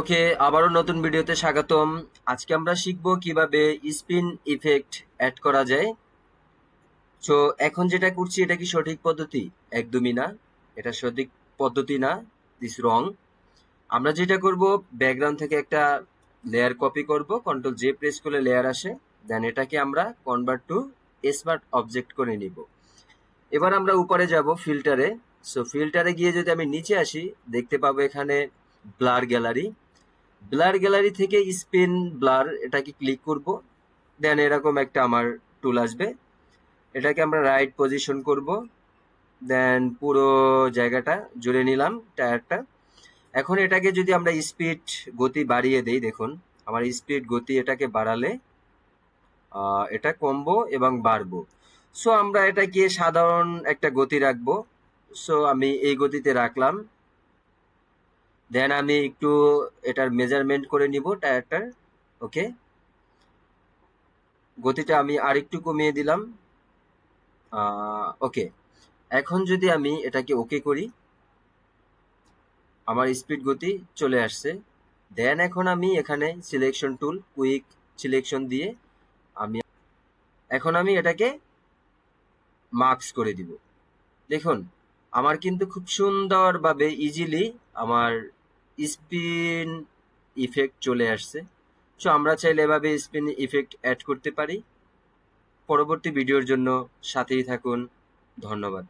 ওকে, আবারও নতুন ভিডিওতে স্বাগতম। আজকে আমরা শিখব কীভাবে স্পিন ইফেক্ট অ্যাড করা যায়। তো এখন যেটা করছি, এটা কি সঠিক পদ্ধতি? একদমই না। এটা সঠিক পদ্ধতি না। দিস রং আমরা যেটা করব ব্যাকগ্রাউন্ড থেকে একটা লেয়ার কপি করব কন্ট্রোল জে প্রেস করলে লেয়ার আসে। দেন এটাকে আমরা কনভার্ট টু স্মার্ট অবজেক্ট করে নিব। এবার আমরা উপরে যাব ফিল্টারে সো ফিল্টারে গিয়ে যদি আমি নিচে আসি, দেখতে পাবো এখানে ব্লার গ্যালারি ব্লার গ্যালারি থেকে স্পিন ব্লার এটাকে ক্লিক করব। দেন এরকম একটা আমার টুল আসবে। এটাকে আমরা রাইট পজিশন করব। দেন পুরো জায়গাটা জুড়ে নিলাম টায়ারটা। এখন এটাকে যদি আমরা স্পিড গতি বাড়িয়ে দেই, দেখুন, আমার স্পিড গতি এটাকে বাড়ালে এটা কমবো এবং বাড়বো। সো আমরা এটাকে সাধারণ একটা গতি রাখব। সো আমি এই গতিতে রাখলাম। দেন আমি একটু এটার মেজারমেন্ট করে নিব টায়ারটার, ওকে? গতিটা আমি আর একটু কমিয়ে দিলাম। ওকে। এখন যদি আমি এটাকে ওকে করি, আমার স্পিড গতি চলে আসছে। দেন এখন আমি এখানে সিলেকশন টুল কুইক সিলেকশন দিয়ে আমি এখন আমি এটাকে মার্কস করে দিব। দেখুন, আমার কিন্তু খুব সুন্দরভাবে ইজিলি আমার স্পিন ইফেক্ট চলে আসছে। সো আমরা চাইলে এভাবে স্পিন ইফেক্ট অ্যাড করতে পারি। পরবর্তী ভিডিওর জন্য সাথেই থাকুন। ধন্যবাদ।